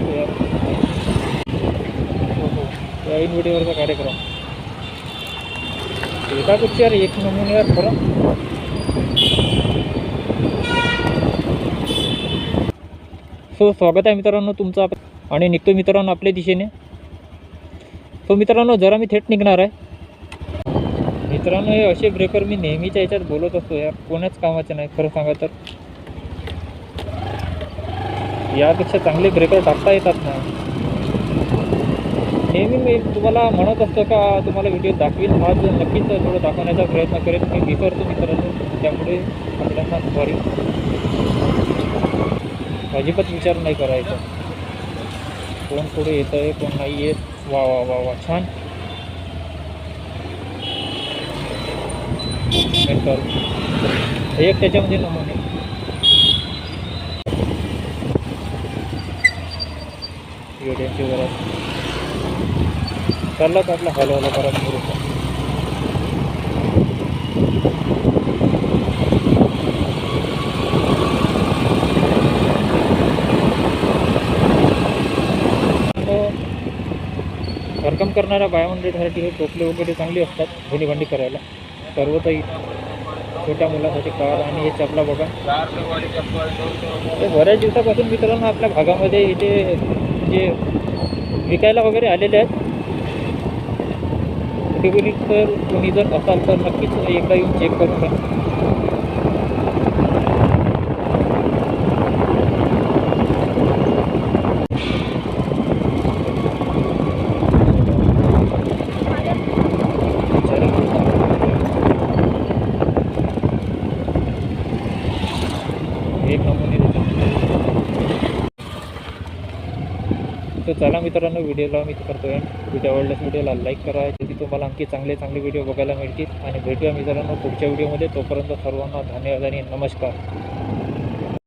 हो, हो. ऐन वडीवरचा कार्यक्रम. एका पिक्चर एक नमुन्यावर खरं. सो स्वागत आहे मित्रांनो तुमचं आप आणि निघतो मित्रांनो आपल्या दिशेने. सो मित्रांनो जरा मी थेट निघणार आहे. मित्रांनो हे असे ब्रेकर मी नेहमीच्या याच्यात बोलत असतो यार. कोणाच कामाचे नाही खरं सांगा तर. यापेक्षा चांगले ब्रेकर टाकता येतात ना. नेहमी मी तुम्हाला म्हणत असतो का तुम्हाला व्हिडिओ दाखवीन. आज नक्कीच थोडं दाखवण्याचा प्रयत्न करेन. मी विसरतो मित्रांनो त्यामुळे आपल्याला सॉरी अजिबात विचार नाही करायचा. कोण पुढे येत आहे कोण नाही येत. वा वा वा वा छान. एक त्याच्यामध्ये नमुने. येड्यांची घरात चालला का आपला हलवाला परत घरकाम करणाऱ्या बायामंडळीसाठी हे टोपले वगैरे चांगली असतात धुणी भांडी करायला. सर्वतही छोट्या मुलासाठी कार आणि हे चपला बघा. ते बऱ्याच दिवसापासून मित्रांनो आपल्या भागामध्ये इथे जे विकायला वगैरे आलेले आहेत कुठे तर कोणी जर असाल तर नक्कीच एकदा येऊन चेक करून घ्या. एक नमुने तर चला मित्रांनो व्हिडिओला मी करतो करतोय. व्हिडिओ आवडल्यास व्हिडिओला लाईक करा. तिथे तुम्हाला आणखी चांगले चांगले व्हिडिओ बघायला मिळतील. आणि भेटूया मित्रांनो पुढच्या व्हिडिओमध्ये तोपर्यंत सर्वांना धन्यवाद आणि नमस्कार.